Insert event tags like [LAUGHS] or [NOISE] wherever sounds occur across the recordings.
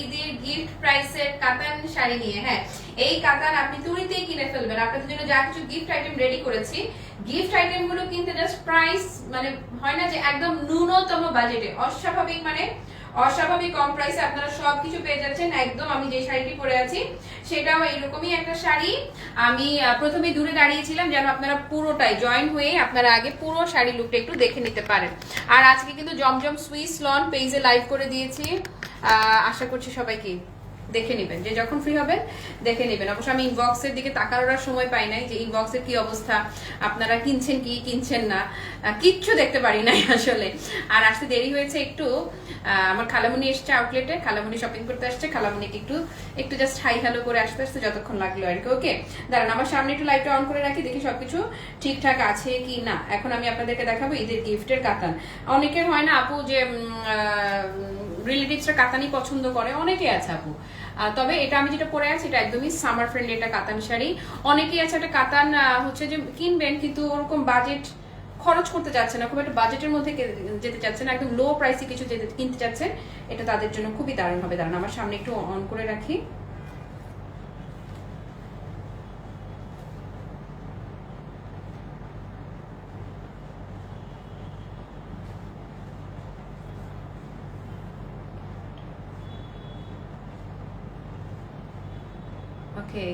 ঈদের গিফট প্রাইসের শাড়ি নিয়ে। হ্যাঁ এই আপনি তুড়িতেই কিনে ফেলবেন। আপনাদের জন্য যা কিছু গিফট আইটেম রেডি করেছি গিফট আইটেমগুলো কিনতে প্রাইস মানে হয় না যে একদম ন্যূনতম বাজেটে অস্বাভাবিক মানে অস্বাভাবিক কম প্রাইসে আপনারা সবকিছু পেয়ে যাচ্ছেন। একদম আমি যে শাড়িটি পরে আছি, সেটাও এইরকমই একটা শাড়ি। আমি প্রথমে দূরে দাঁড়িয়েছিলাম যেন আপনারা পুরোটাই জয়েন হয়ে আপনারা আগে পুরো শাড়ি লুকটা একটু দেখে নিতে পারেন। আর আজকে কিন্তু জমজম সুইস লন পেজে লাইভ করে দিয়েছি। আশা করছি সবাইকে দেখে নেবেন। যে যখন ফ্রি হবেন, দেখে নেবেন। অবশ্য আমি ইনবক্সের দিকে তাকানোর সময় পাই নাই যে ইনবক্সের কি অবস্থা, আপনারা কিনছেন কি, কিনছেন না। কিচ্ছু দেখতে পারি নাই [LAUGHS] আসলে। আর আসতে দেরি হয়েছে একটু। আমার খালামুনি এসছে আউটলেটে খালামুনি শপিং করতে আসছে। খালামুনিকে একটু একটু জাস্ট হাই হ্যালো করে আসতে আসতে যতক্ষণ লাগল আর কি ওকে দাঁড়ান, আমার সামনে একটু লাইটটা অন করে রাখি, দেখি সবকিছু ঠিকঠাক আছে কি না। এখন আমি আপনাদেরকে দেখাবো ঈদের গিফটের কাতান। অনেকের হয় না আপু যে রিলেটিভসরা কাতানি পছন্দ করে অনেকে আছে আপু। তবে এটা আমি যেটা পরে আছি, এটা একদমই সামার ফ্রেন্ডলি একটা কাতান শাড়ি। অনেকেই আছে একটা কাতান হচ্ছে যে কিনবেন, কিন্তু ওরকম বাজেট খরচ করতে চাচ্ছে না, খুব একটা বাজেটের মধ্যে যেতে চাচ্ছে না, একদম লো প্রাইসে কিছু যেতে কিনতে চাচ্ছেন এটা তাদের জন্য খুবই দারুণ হবে। দারুণ আমার সামনে একটু অন করে রাখি। ওকে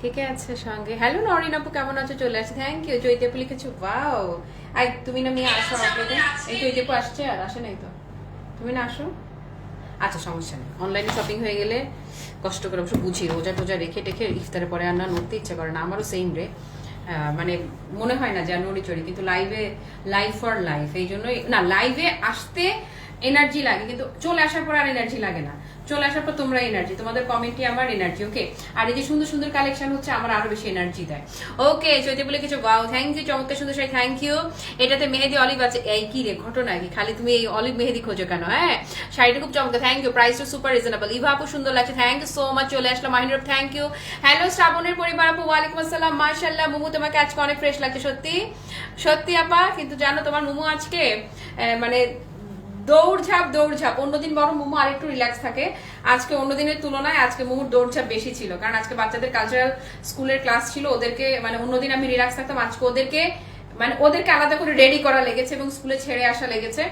কে কে আছে সঙ্গে? হ্যালো নরিন আপু কেমন আছো? চলে আসছে। থ্যাংক ইউ চৈতাপু লিখেছো। ওয়াও আই তুমি না মেয়ে আসো আপনাদের এই চৈতাপু আসছে আর আসে নাই তো। তুমি না আসো? আচ্ছা সমস্যা নেই। অনলাইনে শপিং হয়ে গেলে কষ্ট করে অবশ্য বুঝি। রোজা টোজা রেখে টেখে ইফতারের পরে আর না নড়তে ইচ্ছে করে না। আমারও সেম রে। মানে মনে হয় না যে আর নড়ি চড়ি কিন্তু লাইভে লাইভ ফর লাইফ এই জন্যই না লাইভে আসতে এনার্জি লাগে কিন্তু চলে আসার পর আর এনার্জি লাগে না। চলে আসার পর তোমরা এনার্জি তোমাদের কমেন্টই আমার এনার্জি ওকে আর এই যে সুন্দর সুন্দর কালেকশন হচ্ছে, আমার আরও বেশি এনার্জি দেয়। ওকে চৈতে বলে কিছু ওয়াও থ্যাংক ইউ চমৎকার সুন্দর শাড়ি থ্যাংক ইউ এটাতে মেহেদি অলিভ আছে, এই কি রে ঘটনা কি? খালি তুমি এই অলিভ মেহেদি খোঁজো কেন হ্যাঁ? শাড়িটা খুব চমৎকার থ্যাংক ইউ প্রাইসটা সুপার রিজনেবল ইভা আপু, সুন্দর লাগছে থ্যাংক ইউ সো মাচ চলে আসলাম মাহিনুর থ্যাংক ইউ হ্যালো শ্রাবণের পরিবার আপু, ওয়ালাইকুম আসসালাম মাশাল্লাহ মুমু তোমাকে আজকে অনেক ফ্রেশ লাগছে, সত্যি? সত্যি আপা, কিন্তু জানো তোমার মুমু আজকে মানে দৌড়ঝাঁপ দৌড়ঝাঁপ অন্যদিন বরং মোমো আরেকটু রিল্যাক্স থাকে। আজকে অন্য দিনের তুলনায় আজকে মোমোর দৌড়ঝাঁপ বেশি ছিল। কারণ আজকে বাচ্চাদের কালচারাল স্কুলের ক্লাস ছিল, ওদেরকে মানে অন্যদিন আমি রিল্যাক্স থাকতাম, আজকে ওদেরকে মানে ওদেরকে আলাদা করে রেডি করা লেগেছে এবং স্কুলে ছেড়ে আসা লেগেছে।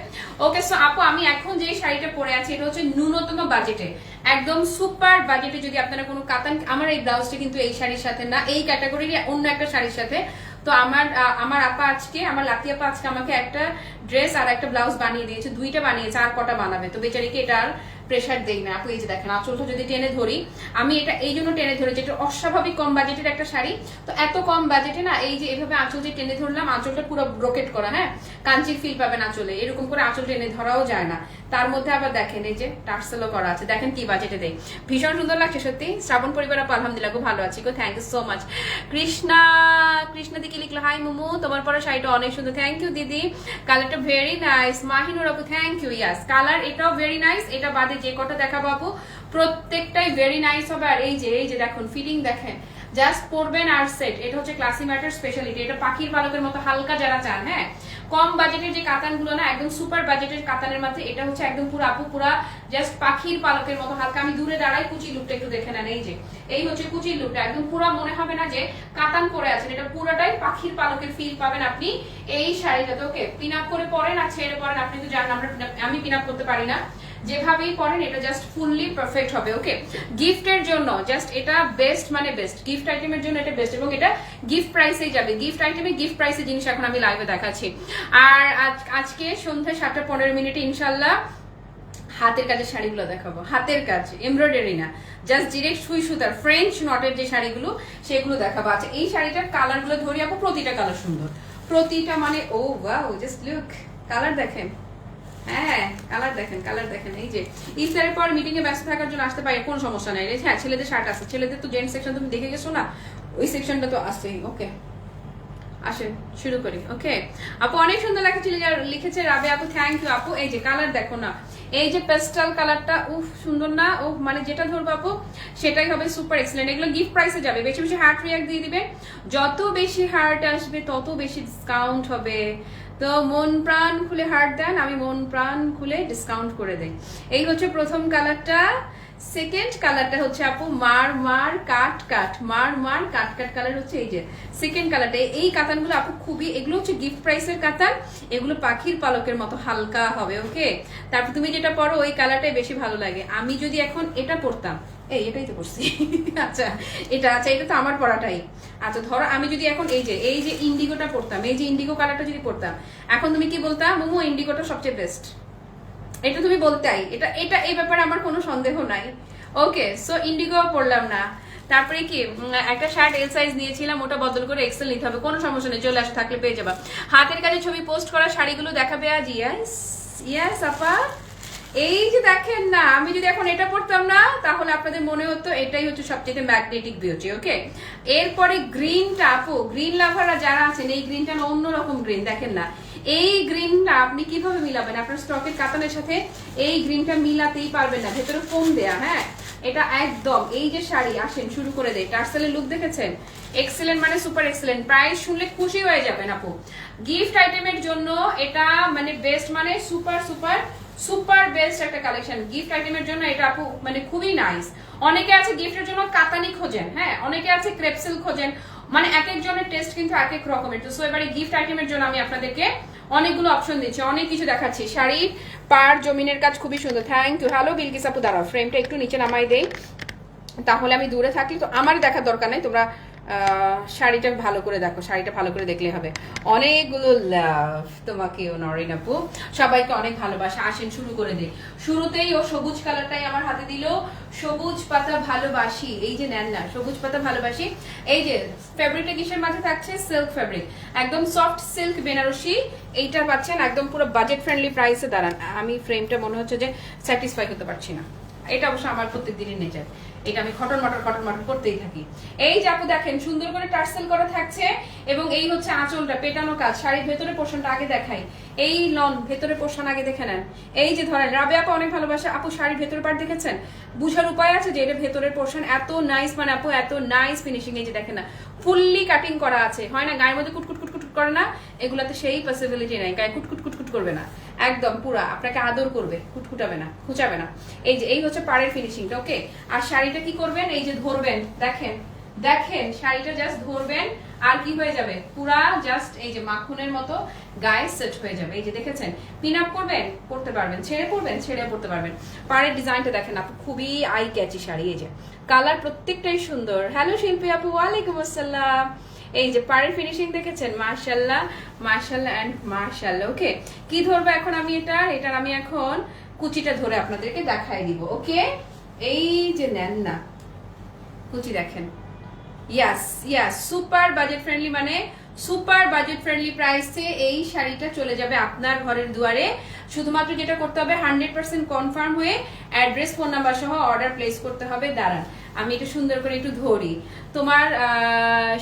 ওকে সো আপু, আমি এখন যে শাড়িটা পরে আছি, এটা হচ্ছে ন্যূনতম বাজেটে একদম সুপার বাজেটে যদি আপনারা কোনো কাতান আমার এই ব্লাউজটা কিন্তু এই শাড়ির সাথে না, এই ক্যাটাগরির অন্য একটা শাড়ির সাথে। তো আমার আমার আপা আজকে, আমার লাতি আপা আজকে আমাকে একটা ড্রেস আর একটা ব্লাউজ বানিয়ে দিয়েছে, দুইটা বানিয়েছে আর কটা বানাবে। তো বেচারিকে এটা আর প্রেশার দেই না। আপু এই যে দেখেন, আঁচলটা যদি টেনে ধরি, আমি এটা এই জন্য টেনে ধরি যেটা অস্বাভাবিক কম বাজেটের একটা শাড়ি। তো এত কম বাজেটে না, এই যে এভাবে আঁচল যে টেনে ধরলাম, আঁচলটা পুরো ব্রোকেট করা হ্যাঁ? কাঞ্চির ফিল পাবেন আঁচলে। এরকম করে আঁচল টেনে ধরাও যায় না। তার মধ্যে আবার দেখেন, এই যে টার্সেলও করা আছে। দেখেন কি বাজেটে দেয় ভীষণ সুন্দর লাগছে, সত্যি। শ্রাবণ পরিবার, আপু, আলহামদুলিল্লাহ খুব ভালো আছি গো। Thank you so much Krishna Krishna দিকে লিখলো হাই মোমো। তোমার পরে শাড়িটা অনেক সুন্দর। থ্যাংক ইউ দিদি। কালারটা ভেরি নাইস মাহিনুর আপু থ্যাংক ইউ ইয়াস কালার এটাও ভেরি নাইস এটা বাদে যে কটা দেখাবো আপু প্রত্যেকটাই ভেরি নাইস হবে। আর এই যে এই যে দেখুন ফিটিং দেখেন জাস্ট পরবেন আর সেট এটা হচ্ছে ক্লাসি ম্যাটার স্পেশালিটি এটা পাখির পালকের মতো হালকা যারা চান হ্যাঁ? কম বাজেটের যে কাতানগুলো না, একদম সুপার বাজেটের কাতানের মধ্যে, এটা হচ্ছে একদম পুরো আপু, পুরা জাস্ট পাখির পালকের মতো হালকা। আমি দূরে দাঁড়াই কুচি লুকটা একটু দেখে নেন, এই যে। এই হচ্ছে কুচির লুকটা একদম পুরো মনে হবে না যে কাতান পরে আছেন। এটা পুরোটাই পাখির পালকের ফিল পাবেন আপনি এই শাড়িটাতে ওকে পিন আপ করে পরেন আর ছেড়ে পরেন। আপনি তো জানেন, আমরা, আমি পিন আপ করতে পারি না। যেভাবেই পরেন এটা জাস্ট ফুললি পারফেক্ট হবে ওকে গিফটের জন্য জাস্ট এটা বেস্ট মানে বেস্ট গিফট আইটেমের জন্য এটা বেস্ট এবং এটা গিফট প্রাইসেই যাবে। গিফট আইটেমে গিফট প্রাইসে জিনিস এখন আমি লাইভে দেখাচ্ছি। আর আজ- আজকে সন্ধ্যা সাতটা পনেরো মিনিটে ইনশাল্লাহ হাতের কাজের শাড়িগুলো দেখাবো। হাতের কাজ এমব্রয়ডারি না জাস্ট ডিরেক্ট সুই সুতার ফ্রেঞ্চ নটের যে শাড়িগুলো, সেগুলো দেখাবো। আচ্ছা এই শাড়িটার কালারগুলো ধরি আপু প্রতিটা কালার সুন্দর। প্রতিটা মানে ও ওয়াও জাস্ট লুক কালার দেখেন। হ্যাঁ কালার দেখেন কালার দেখেন, এই যে পর ব্যস্ত থাকার জন্য আসতে পারে সমস্যা নাই। হ্যাঁ ছেলেদের ছেলেদের সেকশন তুমি দেখে গেছো না? ওই সেকশনটা তো ওকে শুরু ওকে আপু, অনেক সুন্দর লিখেছে রাবে আপু থ্যাংক ইউ আপু। এই যে কালার দেখো না। এই যে পেস্টাল কালারটা উফ, সুন্দর না? ও মানে যেটা ধরবো আপু, সেটাই হবে সুপার এক্সেলেন্ট এগুলো গিফট প্রাইসে যাবে, বেশি বেশি হার্ট রিয়াক্ট দিয়ে দিবে। যত বেশি হার্ট আসবে, তত বেশি ডিসকাউন্ট হবে। তো মন প্রাণ খুলে হার্ট দেন, আমি মন প্রাণ খুলে ডিসকাউন্ট করে দেই। এই হচ্ছে প্রথম কালারটা সেকেন্ড কালারটা হচ্ছে আপু মার মার কাট কাট। মার মার কাট কাট কালার হচ্ছে এই যে সেকেন্ড কালারটা এই কাতানগুলো আপু খুবই, এগুলো হচ্ছে গিফট প্রাইসের কাতান। এগুলো পাখির পালকের মতো হালকা হবে ওকে তারপর তুমি যেটা পরো, ওই কালারটাই বেশি ভালো লাগে। আমি যদি এখন এটা পরতাম এই, এটাই তো করছি। আচ্ছা এটা আচ্ছা এটা তো আমার পড়াটাই। আচ্ছা ধরো আমি যদি এখন এই যে এই যে ইন্ডিগোটা পড়তাম, এই যে ইন্ডিগো কালারটা যদি পড়তাম, এখন তুমি কি বলতাম মোমো ইন্ডিগোটা সবচেয়ে বেস্ট এটা তুমি বলতেই। এটা এটা, এই ব্যাপারে আমার কোনো সন্দেহ নাই। ওকে সো ইন্ডিগো পড়লাম না। তারপরে কি একটা শার্ট এল সাইজ নিয়েছিলাম, ওটা বদল করে এক্সেল নিতে হবে। কোনো সমস্যা নেই, চলে আসে, থাকলে পেয়ে যাবা। হাতের কাছে ছবি পোস্ট করা শাড়িগুলো দেখাবে আজ? ইয়াস ইয়াস আপা। এই যে দেখেন না, আমি যদি এখন এটা পড়তাম না, তাহলে আপনাদের মনে হতো এটাই হচ্ছে সবচেয়ে ম্যাগনেটিক বিউটি ওকে এরপরে গ্রিনটা আপু গ্রিন লাভাররা যারা আছেন, এই গ্রিনটা অন্যরকম গ্রিন দেখেন না। এই গ্রিনটা আপনি কীভাবে মিলাবেন? আপনার স্টকের কাতানের সাথে এই গ্রিনটা মিলাতেই পারবেন না, ভেতরে ফোম দেয়া হ্যাঁ? এটা একদম, এই যে শাড়ি, আসেন, শুরু করে দেয় টার্সেলের লুক দেখেছেন? এক্সেলেন্ট মানে সুপার এক্সেলেন্ট প্রাইস শুনলে খুশি হয়ে যাবেন আপু। গিফট আইটেমের জন্য এটা মানে বেস্ট মানে সুপার সুপার সুপার বেস্ট একটা কালেকশন। গিফট আইটেমের জন্য এটা আপু মানে খুবই নাইস। অনেকে আছে গিফটের জন্য কাতানি খোঁজেন হ্যাঁ? অনেকে আছে ক্রেপসেল খোঁজেন। মানে এক একজনের টেস্ট কিন্তু এক এক রকমের। তো সো এবারে গিফট আইটেমের জন্য আমি আপনাদেরকে অনেকগুলো অপশন দিচ্ছি, অনেক কিছু দেখাচ্ছি। শাড়ি পার জমিনের কাজ খুবই সুন্দর। থ্যাংক ইউ হ্যালো বিলকিস আপু, দাঁড়াও ফ্রেমটা একটু নিচে নামাই দেই। তাহলে আমি দূরে থাকি, তো আমার দেখার দরকার নেই, তোমরা শাড়িটা ভালো করে দেখো, শাড়িটা ভালো করে দেখলে হবে। অনেকগুলো লাভ তোমাকেও নরিন আপু। সবাইকে অনেক ভালোবাসা। আসেন, শুরু করে দিই। শুরুতেই ও সবুজ কালারটাই আমার হাতে দিল। সবুজ পাতা ভালোবাসি। এই যে নেন না, সবুজ পাতা ভালোবাসি। এই যে ফেব্রিকটা কিসের মাঝে থাকছে? সিল্ক ফেব্রিক একদম সফট সিল্ক বেনারসি। এইটা পাচ্ছেন একদম পুরো বাজেট ফ্রেন্ডলি প্রাইসে দাঁড়ান। আমি ফ্রেমটা মনে হচ্ছে যে স্যাটিসফাই করতে পারছি না। এটা অবশ্য আমার প্রত্যেক দিনের নেচার এটা আমি খটন মটর খটন মটর করতেই থাকি। এই যে আপু দেখেন, সুন্দর করে টার্সেল করা থাকছে এবং এই হচ্ছে আঁচলটা, পেটানো কাজ। শাড়ির ভেতরে পোর্শনটা আগে দেখাই। এই লন ভেতরে পোর্শন আগে দেখে নেন। এই যে ধরেন, রাবে আপু অনেক ভালোবাসে। আপু শাড়ির ভেতরে পার দেখেছেন? বুঝার উপায় আছে যে এটা ভেতরের পোর্শন এত নাইস মানে আপু এত নাইস ফিনিশিং এই যে দেখেন না ফুললি কাটিং করা আছে। হয় না, গায়ের মধ্যে কুটকুট কুটকুট করে না, এগুলাতে সেই পসিবিলিটি নাই। গায়ে কুটকুট কুটকুট করবে না। একদম, পুরা। আপনাকে আদর করবে কুটকুটাবে না, খুঁচাবে না। এই যে, এই হচ্ছে পাড়ের ফিনিশিংটা ওকে আর শাড়িটা কি করবেন? এই যে ধরবেন, দেখেন দেখেন, শাড়িটা জাস্ট ধরবেন, আর কি হয়ে যাবে? পুরা জাস্ট এই যে মাখনের মতো গায়ে সেট হয়ে যাবে। এই যে দেখেছেন? পিন আপ করবেন করতে পারবেন। ছেড়ে পড়বেন ছেড়ে পড়তে পারবেন। পাড়ের ডিজাইনটা দেখেন আপু, খুবই আই ক্যাচি শাড়ি এই যে। কালার প্রত্যেকটাই সুন্দর। হ্যালো শিল্পী আপু, ওয়ালাইকুম আসসালাম। এই যে পাড়ের ফিনিশিং দেখেছেন? মার্শাল্লাহ মার্শাল্লাহ অ্যান্ড মার্শাল্লাহ ওকে কি ধরবো এখন আমি এটা? এটার আমি এখন কুচিটা ধরে আপনাদেরকে দেখাই দিব ওকে এই যে নেন না, কুচি দেখেন। Yes yes super budget friendly মানে সুপার বাজেট ফ্রেন্ডলি প্রাইসে এই শাড়িটা চলে যাবে আপনার ঘরের দুয়ারে। শুধুমাত্র যেটা করতে হবে হান্ড্রেড পার্সেন্ট কনফার্ম হয়ে অ্যাড্রেস ফোন নাম্বার সহ অর্ডার প্লেস করতে হবে। দাঁড়ান, আমি একটু সুন্দর করে একটু ধরি। তোমার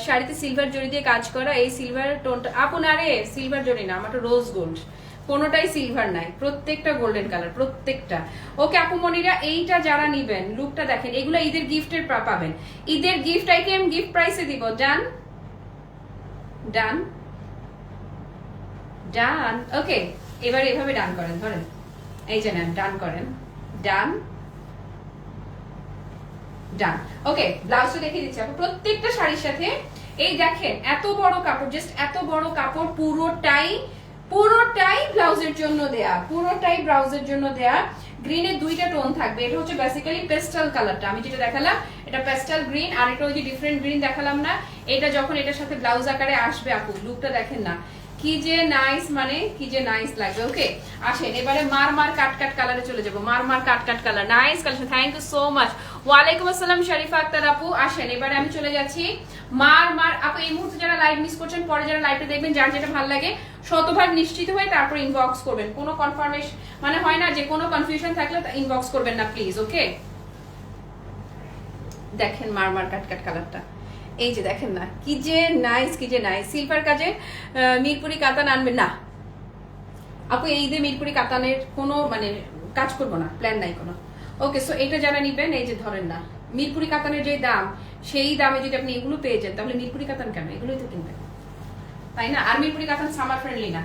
শাড়িতে সিলভার জড়ি দিয়ে কাজ করা, এই সিলভার টোনটা আপনারে সিলভার জড়ি না, আমার রোজ গোল্ড কোনোটাই সিলভার নাই, প্রত্যেকটা গোল্ডেন কালার প্রত্যেকটা। ওকে আপুমনিরা এইটা যারা নিবেন লুকটা দেখেন, এগুলো ঈদের গিফটের পাবেন। ঈদের গিফট আইটেম গিফট প্রাইসে দিব ডান ডান। ডান, ওকে, এবার এভাবে ডান করেন, ধরেন। এই যে নেন, ডান করেন। ডান। ডান, ওকে ব্লাউজটা দেখিয়ে দিচ্ছি। আপু প্রত্যেকটা শাড়ির সাথে, এই দেখেন, এত বড় কাপড় জাস্ট এত বড় কাপড়, পুরোটাই পুরোটাই ব্লাউজের জন্য দেয়া, পুরোটাই ব্লাউজের জন্য দেয়া। গ্রিনের দুইটা টোন থাকবে, এটা হচ্ছে বেসিক্যালি পেস্টাল কালারটা আমি যেটা দেখালাম এটা প্যাস্টাল গ্রিন আর এটা ওই যে ডিফারেন্ট গ্রিন দেখালাম না, এটা যখন এটার সাথে ব্লাউজ আকারে আসবে আপু লুকটা দেখেন না। কি যে নাইস মানে কি যে নাইস লাগবে ওকে আসেন, এবারে মার মার কাট কাট কালারে চলে যাব। মার মার কাট কাট colour nice collection thank you so much ওয়ালাইকুম আসসালাম, শরীফা আক্তার আপু। আসেন, এবারে আমি চলে যাচ্ছি মার মার, আপু, এই মুহূর্তে যারা লাইভ মিস করছেন, পরে যারা লাইভটা দেখবেন, যার যেটা ভালো লাগে, শতভাগ নিশ্চিত হয়ে তারপর ইনবক্স করবেন। কোনো কনফার্মেশন মানে হয় না যে কোনো কনফিউশন থাকলে ইনবক্স করবেন না প্লিজ ওকে দেখেন মার মার কাট কাট কালারটা। এই যে দেখেন না, কি যে নাইস কি যে নাইস সিলভার কাজে মিরপুরি কাতান আনবেন না। আপু, এই যে মিরপুরি কাতানের কোনো মানে কাজ করব না প্ল্যান নাই কোনো। ওকে সো এটা যারা নিবেন, এই যে ধরেন না, মিরপুরি কাতানের যে দাম, সেই দামে যদি আপনি এগুলো পেয়ে যান, তাহলে মিরপুরি কাতান কেন? এগুলোই তো কিনবেন। তাই না? আর মিরপুরি কাতান সামার ফ্রেন্ডলি না।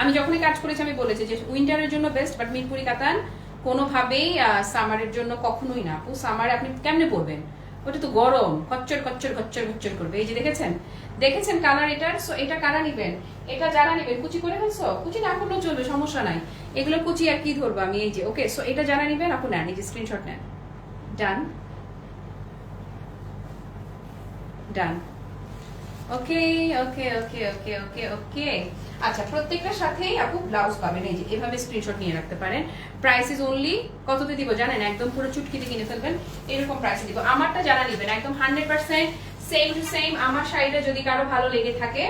আমি যখনই কাজ করেছি, আমি বলেছি যে উইন্টারের জন্য বেস্ট বাট মিরপুরি কাতান কোনোভাবেই সামারের জন্য কখনোই না। আপু, সামারে আপনি কেমনে পরবেন ওটা তো গরম। খচ্চর খচ্চর খচ্চর খচ্চর করবে। এই যে দেখেছেন? দেখেছেন কালার এটার? সো এটা কারা নিবেন? এটা যারা নিবেন, কুচি করে ফেলছো? কুচি না করলেও চলবে, সমস্যা নাই। এগুলো কুচি আর কি ধরবো আমি? এই যে ওকে সো এটা যারা নিবেন, আপু, নেন। এই যে স্ক্রিনশট নেন। ডান ডান ওকে ওকে ওকে ওকে ওকে ওকে। আচ্ছা প্রত্যেকটার সাথেই আপু ব্লাউজ পাবেন। এই যে, এভাবে স্ক্রিনশট নিয়ে রাখতে পারেন। প্রাইস ইজ অনলি কততে দিব জানেন? একদম পুরো চুটকিতে কিনে ফেলবেন। এরকম প্রাইসে দিব। আমারটা যারা নেবেন, একদম hundred percent same to same আমার শাড়িটা যদি কারও ভালো লেগে থাকে,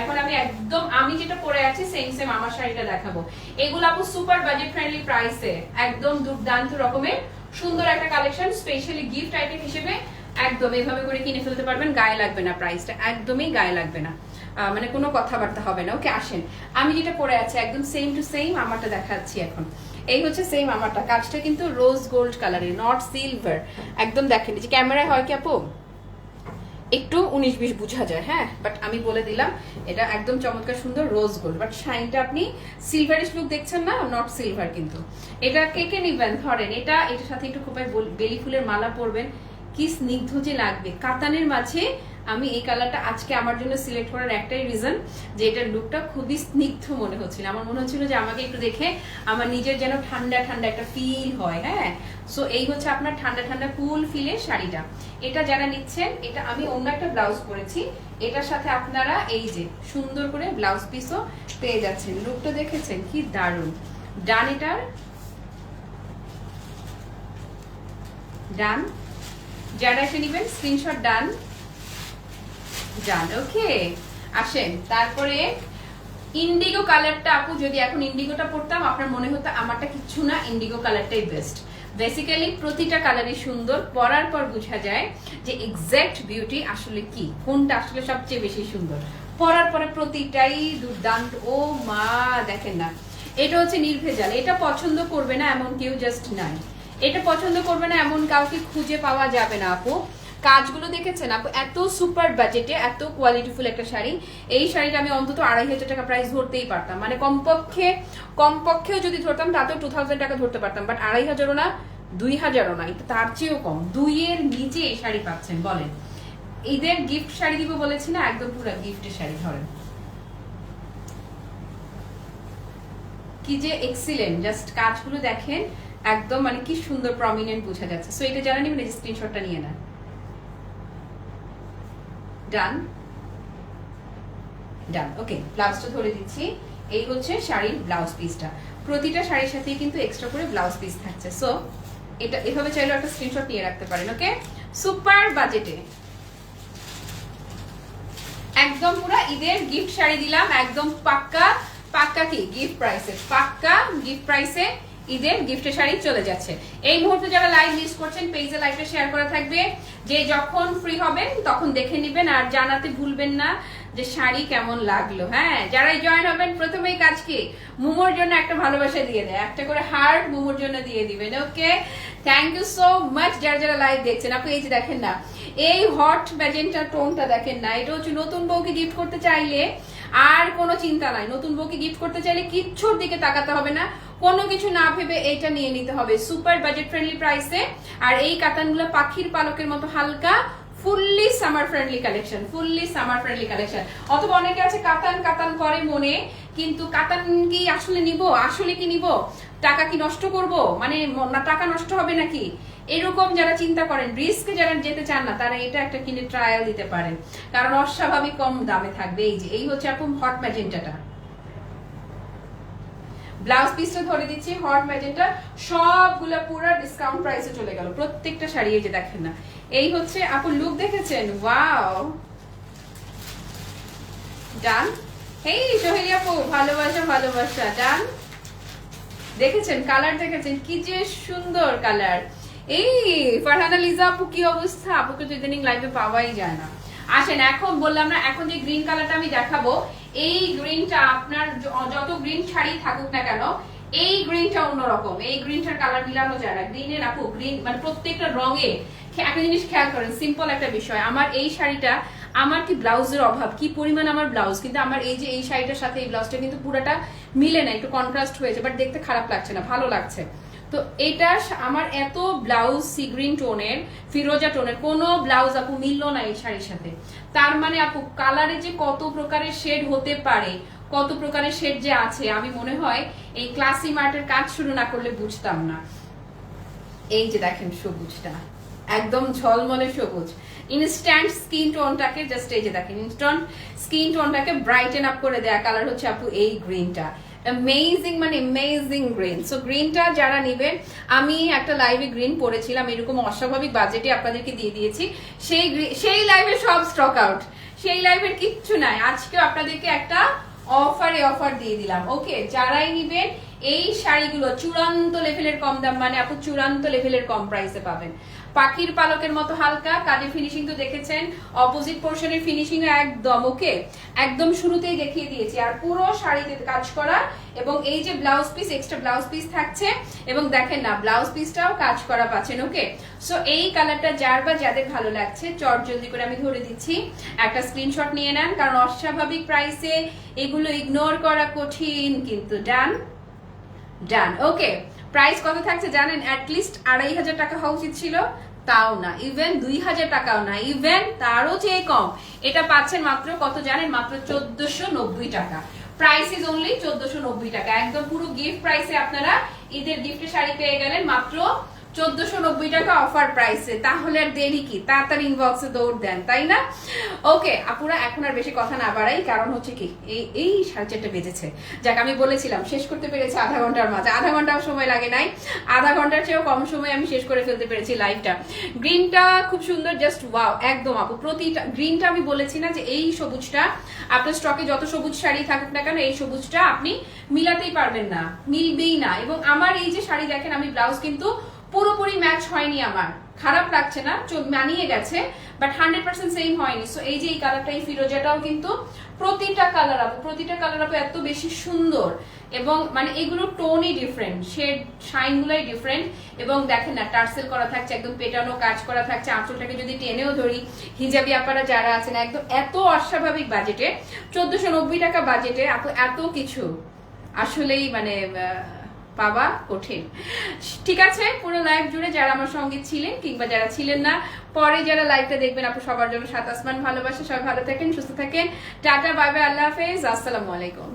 এখন আমি একদম, আমি যেটা পরে আছি সেম সেম আমার শাড়িটা দেখাবো। এগুলো আপু সুপার বাজেট ফ্রেন্ডলি প্রাইসে একদম দুর্দান্ত রকমের সুন্দর একটা কালেকশন স্পেশালি গিফট আইটেম হিসেবে একদম এভাবে করে কিনে ফেলতে পারবেন, গায়ে লাগবে না প্রাইসটা একদমই গায়ে লাগবে না। মানে কোনো কথাবার্তা হবে না। ওকে আসেন। আমি যেটা পরে আছি, একদম সেম টু সেম আমারটা দেখাচ্ছি এখন। এই হচ্ছে সেম আমারটা। কাজটা কিন্তু রোজ গোল্ড কালারের নট সিলভার একদম দেখেন যে ক্যামেরায় হয় কি আপু? একটু উনিশ বিশ বোঝা যায় হ্যাঁ? বাট আমি বলে দিলাম, এটা একদম চমৎকার সুন্দর রোজ গোল্ড বাট শাইনটা আপনি সিলভারিশ লুক দেখছেন না নট সিলভার কিন্তু। এটা কে কে নিবেন? ধরেন এটা, এটার সাথে একটু বল- বেলি ফুলের মালা পরবেন। কি স্নিগ্ধ যে লাগবে। কাতানের মাঝে আমি এই কালারটা আজকে আমার জন্য সিলেক্ট করার একটাই রিজন যে এটার লুকটা খুবই স্নিগ্ধ মনে হচ্ছিল। আমার মনে হচ্ছিল যে আমাকে একটু দেখে আমার নিজের যেন ঠান্ডা ঠান্ডা একটা ফিল হয় হ্যাঁ? সো এই হচ্ছে আপনার ঠান্ডা ঠান্ডা কুল ফিলের শাড়িটা। এটা যারা নিচ্ছেন, এটা আমি অন্য একটা ব্লাউজ পরেছি। এটার সাথে আপনারা এই যে সুন্দর করে ব্লাউজ পিসও পেয়ে যাচ্ছেন। লুকটা দেখেছেন? কি দারুণ। ডান এটার? ডান যারা এসে নিবেন স্ক্রিনশট ডান। ডান ওকে আসেন, তারপরে ইন্ডিগো কালারটা আপু, যদি এখন ইন্ডিগোটা পড়তাম, আপনার মনে হতো আমারটা কিচ্ছু না ইন্ডিগো কালারটাই বেস্ট বেসিক্যালি প্রতিটা কালারই সুন্দর, পরার পর বোঝা যায় যে এক্সাক্ট বিউটি আসলে কি, কোনটা আসলে সবচেয়ে বেশি সুন্দর। পরার পরে প্রতিটাই দুর্দান্ত, ও মা, দেখেন না। এটা হচ্ছে নির্ভেজাল, এটা পছন্দ করবে না এমন কেউ জাস্ট নাই। এটা পছন্দ করবে না, এমন কাউকে খুঁজে পাওয়া যাবে না আপু। কাজগুলো দেখেছেন আপু? এত সুপার বাজেটে এত কোয়ালিটিফুল একটা শাড়ি। এই শাড়িটা আমি অন্তত আড়াই হাজার টাকা প্রাইস ধরতেই পারতাম। মানে কমপক্ষে, কমপক্ষেও যদি ধরতাম, তাতেও টু থাউজেন্ড টাকা ধরতে পারতাম। বাট আড়াই হাজারও না, দুই হাজারও না, এটা তার চেয়েও কম। দুইয়ের নিচে এই শাড়ি পাচ্ছেন, বলেন। ঈদের গিফট শাড়ি দিব বলেছি না, একদম পুরো গিফটের শাড়ি, ধরেন। কি যে এক্সিলেন্ট জাস্ট কাজগুলো দেখেন। একদম মানে কি সুন্দর প্রমিনেন্ট বোঝা যাচ্ছে। সো এটা যারা নেবেন এই স্ক্রিনশটটা নিয়ে নেন। ডান ডান ওকে ব্লাউজটা ধরে দিচ্ছি। এই হচ্ছে শাড়ির ব্লাউজ পিসটা প্রতিটা শাড়ির সাথেই কিন্তু এক্সট্রা করে ব্লাউজ পিস থাকছে। সো এটা, এভাবে চাইলেও একটা স্ক্রিনশট নিয়ে রাখতে পারেন ওকে সুপার বাজেটে একদম পুরো ঈদের গিফট শাড়ি দিলাম, একদম পাক্কা পাক্কা কি? গিফট প্রাইসে পাক্কা গিফট প্রাইসে ঈদের গিফটের শাড়ি চলে যাচ্ছে। এই মুহূর্তে যারা লাইভ মিস করছেন পেজে লাইভটা শেয়ার করা থাকবে। যে যখন ফ্রি হবেন, তখন দেখে নেবেন আর জানাতে ভুলবেন না যে শাড়ি কেমন লাগল। হ্যাঁ যারাই জয়েন হবেন, প্রথমেই কাজ কি মুমোর জন্য একটা ভালোবাসা দিয়ে দেয়। একটা করে হার্ট মুমোর জন্য দিয়ে দিবেন okay thank you so much যারা যারা লাইভ দেখছেন। আপনি এই যে দেখেন না, এই হট ম্যাজেন্টা টোনটা দেখেন না, এটা হচ্ছে নতুন বউকে গিফট করতে চাইলে আর কোনো চিন্তা নাই। নতুন বউকে গিফট করতে চাইলে কিচ্ছুর দিকে তাকাতে হবে না। কোনো কিছু না ভেবে এইটা নিয়ে নিতে হবে। সুপার বাজেট ফ্রেন্ডলি প্রাইসে আর এই কাতানগুলো পাখির পালকের মতো হালকা fully summer friendly collection fully summer friendly collection অথবা অনেকে আছে, কাতান কাতান করে মনে, কিন্তু কাতান কি আসলে নিব, আসলে কি নিব? টাকা কি নষ্ট করব? মানে টাকা নষ্ট হবে নাকি? এরকম যারা চিন্তা করেন রিস্কে যারা যেতে চান না, তারা এটা একটা কিনে ট্রায়াল দিতে পারেন। কারণ অস্বাভাবিক কম দামে থাকবে। এই যে, এই হচ্ছে এখন হট ম্যাজেন্টাটা ব্লাউজ পিসটা ধরে দিচ্ছি হট ম্যাজেন্টা, সবগুলো পুরো ডিসকাউন্ট প্রাইসে চলে গেল। প্রত্যেকটা শাড়ি এই যে দেখেন না। এই হচ্ছে, আপু লুক দেখেছেন? ওয়াও ডান এই সোহেলি আপু, ভালোবাসা ভালোবাসা। ডান দেখেছেন? কালার দেখেছেন? কি যে সুন্দর কালার এই, ফারহানা, লিজা আপু, কি অবস্থা? আপুকে তো ইদানিং লাইভে পাওয়াই যায় না। আসেন, এখন বললাম না, এখন যে গ্রিন কালারটা আমি দেখাবো এই গ্রিনটা আপনার যত গ্রিন শাড়ি থাকুক না কেন, এই গ্রিনটা অন্যরকম। এই গ্রিনটার কালার মিলানো যায় না। গ্রিনের আপু গ্রিন মানে প্রত্যেকটা রঙে একটা জিনিস খেয়াল করেন সিম্পল একটা বিষয়, আমার এই শাড়িটা, আমার কি ব্লাউজের অভাব? কি পরিমাণ আমার ব্লাউজ? কিন্তু আমার এই যে, এই শাড়িটার সাথে এই ব্লাউজটা কিন্তু পুরোটা মিলে না, একটু কন্ট্রাস্ট হয়েছে বাট দেখতে খারাপ লাগছে না, ভালো লাগছে। তো এটা আমার এত ব্লাউজ সি গ্রিন টোনের ফিরোজা টোনের কোনো ব্লাউজ আপু মিললো না এই শাড়ির সাথে। তার মানে আপু কালারে যে কত প্রকারের শেড হতে পারে, কত প্রকারের শেড যে আছে, আমি মনে হয় এই ক্লাসি মার্টের কাজ শুরু না করলে বুঝতাম না। এই যে দেখেন সবুজটা, একদম ঝলমলে সবুজ। ইনস্ট্যান্ট স্কিন টোনটাকে জাস্ট এই যে দেখেন ইনস্ট্যান্ট স্কিন টোনটাকে ব্রাইটেন আপ করে দেয়া কালার হচ্ছে আপু এই গ্রিনটা অ্যামেজিং মানে অ্যামেজিং গ্রিন সো গ্রিনটা যারা নেবেন, আমি একটা লাইভে গ্রিন পরেছিলাম এরকম অস্বাভাবিক বাজেটে আপনাদেরকে দিয়ে দিয়েছি। সেই সেই লাইভে সব স্টক আউট সেই লাইভের কিচ্ছু নাই। আজকেও আপনাদেরকে একটা অফারে অফার দিয়ে দিলাম। ওকে যারাই নিবেন, এই শাড়িগুলো চূড়ান্ত লেভেলের কম দাম মানে আপু চূড়ান্ত লেভেলের কম প্রাইসে পাবেন। পাখির পালকের মতো হালকা কাজের ফিনিশিং তো দেখেছেন অপোজিট পোর্শনের ফিনিশিং একদম ওকে একদম শুরুতেই দেখিয়ে দিয়েছি, আর পুরো শাড়িতে কাজ করা এবং এই যে blouse piece extra blouse piece থাকছে, এবং দেখেন না ব্লাউজ পিসটাও কাজ করা পাচ্ছেন ওকে সো এই কালারটা যার বা যাদের ভালো লাগছে, চট জলদি করে আমি ধরে দিচ্ছি। একটা স্ক্রিনশট নিয়ে নেন, কারণ অস্বাভাবিক প্রাইসে এগুলো ইগনোর করা কঠিন, কিন্তু ডান ডান ওকে প্রাইস কত থাকছে জানেন? লিস্ট আড়াই হাজার টাকা হওয়া উচিত ছিল। তাও না ইভেন দুই হাজার টাকাও না ইভেন তারও চেয়ে কম। এটা পাচ্ছেন মাত্র, কত জানেন? মাত্র চোদ্দশো নব্বই টাকা। প্রাইস ইজ অনলি চোদ্দশো নব্বই টাকা। একদম পুরো গিফট প্রাইসে আপনারা ঈদের গিফটের শাড়ি পেয়ে গেলেন মাত্র চোদ্দশো নব্বই টাকা অফার প্রাইসে তাহলে আর দেরি কি? তাড়াতাড়ি ইনবক্সে দৌড় দেন, তাই না? ওকে আপুরা, এখন আর বেশি কথা না বাড়াই, কারণ হচ্ছে কি, এই এই সাড়ে চারটে বেজেছে। যাক, আমি বলেছিলাম, শেষ করতে পেরেছি আধা ঘণ্টার মাঝে। আধা ঘন্টাও সময় লাগে নাই। আধা ঘণ্টার চেয়েও কম সময় আমি শেষ করে ফেলতে পেরেছি লাইভটা গ্রিনটা খুব সুন্দর জাস্ট ওয়াও একদম আপু। প্রতিটা গ্রিনটা আমি বলেছি না যে এই সবুজটা, আপনার স্টকে যত সবুজ শাড়ি থাকুক না কেন, এই সবুজটা আপনি মিলাতেই পারবেন না, মিলবেই না। এবং আমার এই যে শাড়ি দেখেন, আমি ব্লাউজ কিন্তু পুরোপুরি ম্যাচ হয়নি আমার। খারাপ লাগছে না মানিয়ে গেছে বাট হান্ড্রেড পার্সেন্ট সেম হয়নি। সো এই যে এই কালারটা এই ফিরোজাটাও কিন্তু প্রতিটা কালার আপু প্রতিটা কালার আপু এত বেশি সুন্দর এবং মানে এগুলো টোনই ডিফারেন্ট শেড শাইন গুলাই ডিফারেন্ট এবং দেখেন না টার্সেল করা থাকছে, একদম পেটানো কাজ করা থাকছে, আঁচলটাকে যদি টেনেও ধরি, হিজাবি আপারা যারা আছেন, একদম এত অস্বাভাবিক বাজেটে চোদ্দশো টাকা বাজেটে এত কিছু। আসলেই মানে পাওয়া কঠিন। ঠিক আছে, পুরো লাইফ জুড়ে যারা আমার সঙ্গে ছিলেন কিংবা যারা ছিলেন না, পরে যারা লাইভটা দেখবেন আপনার সবার জন্য সাত আসমান ভালোবাসে, সবাই ভালো থাকেন, সুস্থ থাকেন। টাটা বাই আল্লাহ হাফেজ, আসসালামু আলাইকুম।